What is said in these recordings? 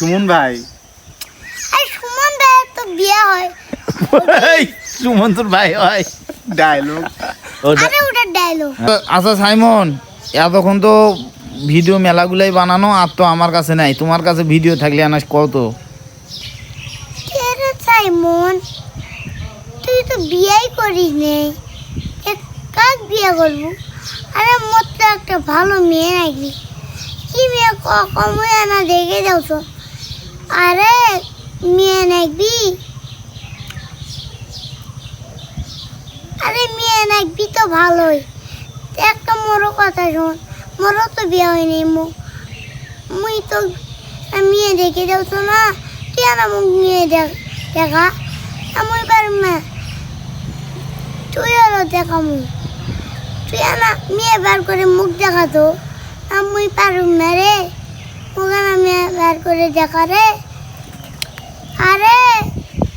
সুমন ভাই। আর সুমন ভাই তো বিয়ে হয়। এই, সুমন তোর ভাই হয়। ডায়লগ আরে ওটা ডায়লগ আচ্ছা সাইমন এতক্ষণ তো ভিডিও মেলাগুলাই বানানো আর তো আমার কাছে নাই। তোমার কাছে ভিডিও থাকলে আনাস কত সাইমন? তুই তো বিয়েই করিস নেই কাক বিয়ে করব? আরে মোর তো একটা ভালো মেয়ে নাকি। কি মেয়ে কমই না দেখে যাও তো আরে, মেয়ে নাকবি আরে, মেয়ে নাকবি তো ভালোই। একটা মোরও কথা শোন মোরও তো বিয়ে হয়নি, মো মুই তো মেয়ে দেখে যাও তো না, তুই না মুখ মেয়ে দেখ আমি না। তুই আরও দেখা মুখ তুই না, মেয়ে বার করে মুখ দেখাতো আমি পারুম না রে। বার করে দেখা রে। আরে,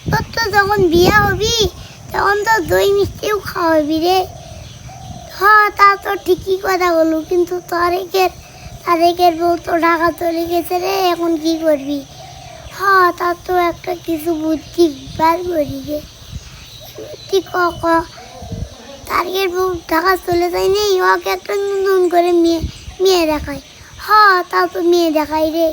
তোর তো যখন বিয়ে হবি, তখন তো দই মিষ্টিও খাওয়াবি রে। হ্যাঁ তা তো ঠিকই কথা বলু কিন্তু তারেকের তারেকের বউ তো ঢাকা চলে গেছে রে, এখন কি করবি? হ্যাঁ তা তো একটা কিছু বুদ্ধি বার করি রে। ঠিক ক ক? তারেকের বউ ঢাকা চলে যায় নেই ওকে একটা নতুন করে মেয়ে মেয়ে দেখায়। হ্যাঁ তা তো মেয়ে দেখাই রে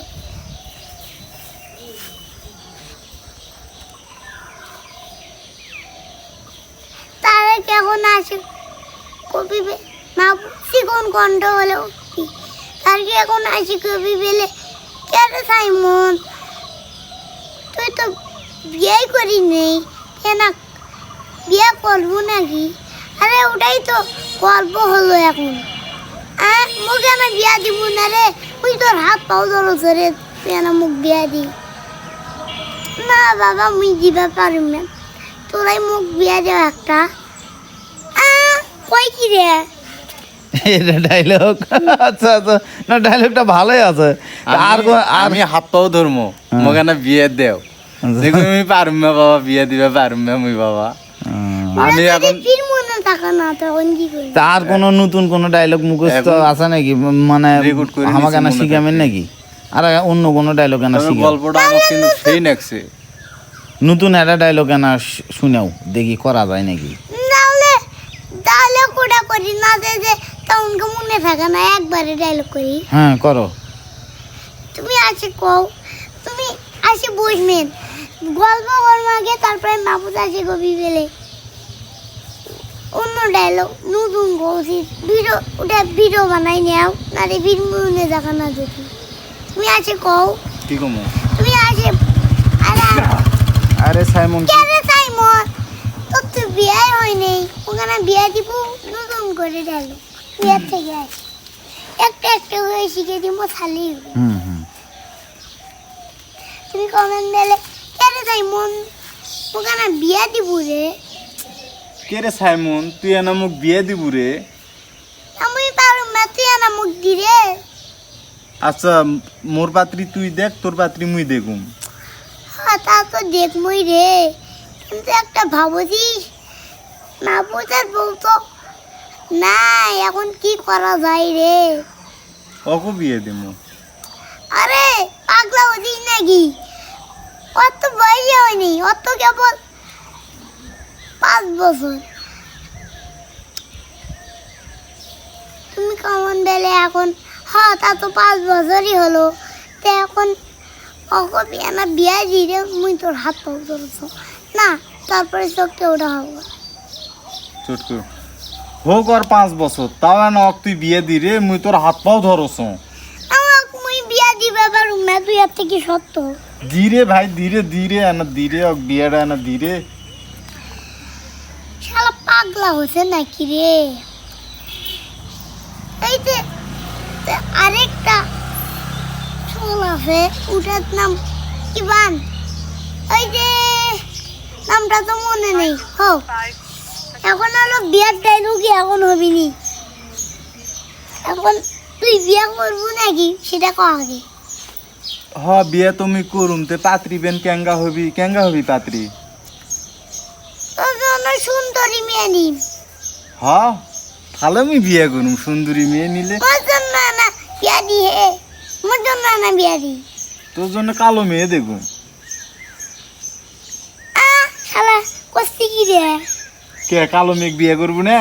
তারেক এখন আসে। কবি বে- মা চিকন কণ্ঠ হলেও কি? তার কি এখন আসি কবি বেলে? কেন সাইমন? তুই তো বিয়েই করি নেই কেন বিয়ে করব নাকি? আরে ওটাই তো গল্প হলো এখন। হ্যাঁ মুখ কেন বিয়া দিব না রে? তুই তোর হাত পাও ধরছ রে তুই না মুখ বিয়া দি। না বাবা, মুই দিবা পারুম না। তোরাই মুখ বিয়া দেও একটা। কই কি রে? এটা ডায়লগ আচ্ছা আচ্ছা। না ডায়লগটা ভালোই আছে। আর কো- আমি হাত পাও ধরমো। হ্যাঁ। বিয়ে দেও। দেখুন আমি পারুম না বাবা বিয়ে দিবে পারুম না মুই বাবা। আমি এখন ফির মনে থাকা না তখন কি করবি তার কোনো নতুন কোনো ডায়লগ মুখস্থ আছে নাকি? মানে আমাকে না শিখাবেন নাকি? আর অন্য কোনো ডায়লগ না শিখাও। গল্পটা আমার কিন্তু সেই লাগছে নতুন একটা ডায়লগ না শুনেও দেখি করা যায় নাকি? তাহলে কোটা করি না যে যে তখন মনে থাকে না একবারে ডায়লগ করি। হ্যাঁ করো। তুমি আসে কও তুমি আসে বসবেন গল্প করব আগে তারপরে মাপুত আসে কবি বেলে অন্য ডায়লগ নতুন কৌশি ভিডিও ওটা ভিডিও বানাই নেও না রে ভিডিও দেখা না যদি তুমি আসে কও। কি কমো? তুমি আসে আরে আরে সাইমন বিয়ে হয়নি ওখানে বিয়ে দিব নতুন করে ডায়লগ বিয়ের থেকে আসে। একটা একটা হয়ে শিখে দিব খালি তুমি কমেন্ট দিলে কেন তাই মন ওখানে বিয়া দিব রে? কে রে সাইমন তুই এনা মোক বিয়ে দিবু রে? আমি পারুম না তুই আনা মুখ দি রে। আচ্ছা মোর পাত্রী তুই দেখ তোর পাত্রী মুই দেখুম। হ্যাঁ তা তো দেখবই রে। কিন্তু একটা ভাবছিস না বোঝার বউ তো নাই এখন কি করা যায় রে? অকো বিয়ে দিমু। আরে পাগলা হতিস নাকি? অত বয়সে হয়নি অত কেবল পাঁচ বছর। তুমি কেমন দিলে এখন? হ্যাঁ তা তো পাঁচ বছরই হলো। তো এখন অকো বিয়ানা বিয়া দিয়ে মুই তোর হাত পাও ধরছ না তারপরে চোখটা ওটা হব হোক আর পাঁচ বছর তাও এনা তুই বিয়ে দি রে মুই তোর হাত পাও আমার মুই বিয়া তুই থেকে সত্য। ধীরে ভাই ধীরে ধীরে এনা ধীরে অক বিয়েটা এনা ধীরে শালা পাগলা হচ্ছে নাকি রে? এই যে আরেকটা চুল আছে ওটার নাম ইবান ওই যে নামটা তো মনে নেই। হো এখন হলো বিয়ার টাইম কি এখন হবি নি? এখন তুই বিয়া করব নাকি? সেটা কহ আগে। হ বিয়া তুমি করুম। তে পাত্রী বেন কেঙ্গা হবি? কেঙ্গা হবি পাত্রী? তোর জন্য সুন্দরী মেয়ে নিম। হ ভালো আমি বিয়ে করুম। সুন্দরী মেয়ে নিলে মোর জন্য না বিয়া দি হে। মোর জন্য না বিয়া দি। তোর জন্য কালো মেয়ে দেখুন। আহ শালা কস্তি কি রে? কে কালো মেয়ে বিয়ে করব না?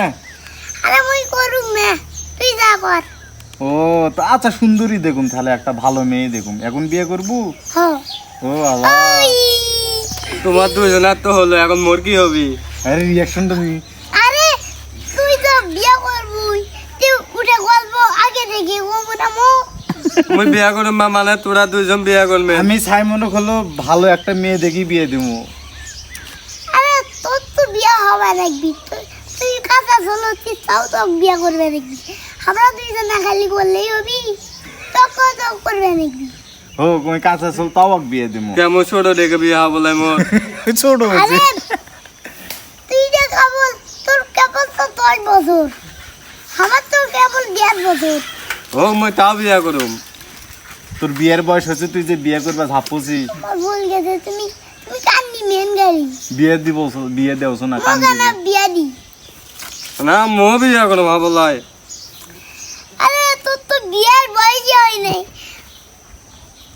আরে মুই করুম না তুই যা কর। ও তো আচ্ছা সুন্দরী দেখুন তাহলে একটা ভালো মেয়ে দেখুন। এখন বিয়ে করব? ও ওই। তোমার দুজনের তো হলো এখন মোর কি হবি। আরে রিয়াকশনটা তুমি আরে তুই তো বিয়া করবি তুই উঠে গল্প আগে দেখে ও মোটামো মুই বিয়া করুম মা মানে তোরা দুজন বিয়া করবে আমি সাইমনে হলো ভালো একটা মেয়ে দেখি বিয়ে দেবো হবে দেখবি তুই কাঁচা ঝোলো তুই তাও তো বিয়া করবে দেখবি। আমরা দুইজন না খালি করলেই হবি তোকে তো করবে দেখবি। ও তুমি কাঁচা চল তাও বিয়ে দেবো কেমন ছোট দেখে বিয়া বলে মোর? ছোট আরে তুই যে কেবল তোর কেবল তো দশ বছর। আমার তো কেবল দেড় বছর। ও মুই তাও বিয়া করুম। তোর বিয়ের বয়স হচ্ছে তুই যে বিয়ে করবা ঝাপছি ভুল গেছে তুমি মেন বিয়ে দিব বিয়ে দেওছ না কান বিয়া দি। না মো বিয়া করুম হাবলাই আরে তোর তো বিয়ার বয়সই হয় নাই।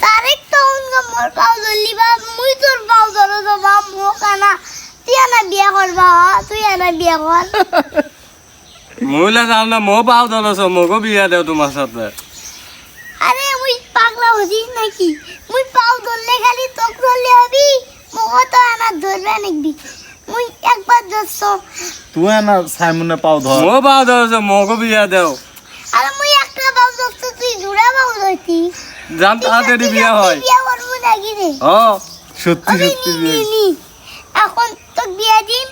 তারেক তো উনকা মোর পাও ধরলি বা মুই তোর পাও ধরো তো বা মো কানা তুই আনা বিয়া করবা তুই আনা বিয়া কর মহিলা যাও না মো পাও ধরছ মোকো বিয়া দেও তোমার সাথে। আরে মুই পাগলা হছিস নাকি? মুই পাও ধরলে খালি তোক ধরলে হবি। মোকে তো আনা ধরবে নাকবি মুই একবার ধরছ। তুই না সাইমনে পাও ধর। মো পাও ধরছ মোকো বিয়া দেও। আরে মুই একটা পাও ধরছ তুই জোড়া পাও ধরছিস যাম তাড়াতাড়ি বিয়া হয়। বিয়া করব নাকি রে? ও সত্যি বিয়ে। এখন বিয়া দিম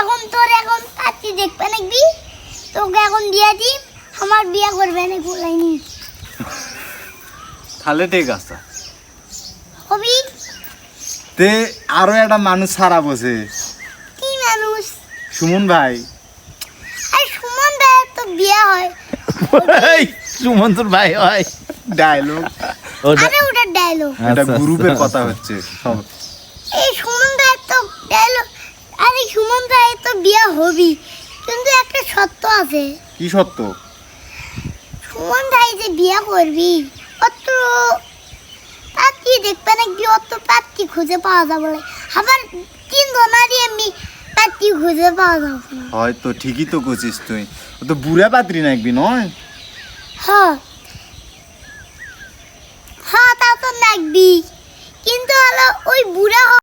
এখন তোর এখন দেখবে তোকে এখন বিয়া দিম আমার বিয়া করবে না বলাইনি। তাহলে ঠিক আছে। তে আরও একটা মানুষ সারা বসে। কি মানুষ? সুমন ভাই। আর সুমন ভাইয়ের তো বিয়া হয়। এই, সুমন তোর ভাই হয়। ডায়লগ। আরে ওটা ডায়লগ। এটা আচ্ছা, গ্রুপের আচ্ছা। কথা হচ্ছে সব। এই সুমন ভাইয়ের তো ডায়লগ আরে সুমন ভাইয়ের তো বিয়া হবি কিন্তু একটা সত্য আছে। কি সত্য? সুমন ভাই যে বিয়া করবি অত পাত্রী দেখবে নাকি? অত পাত্রী খুঁজে পাওয়া যাবে আবার তিন জনারই এমনি পাত্রী খুঁজে পাওয়া যাবে হয়তো ঠিকই তো করছিস তুই। ও তো বুড়া পাত্রী নাকবি নয়? হ্যাঁ। হ্যাঁ তা তো নাকবি। কিন্তু হলো ওই বুড়া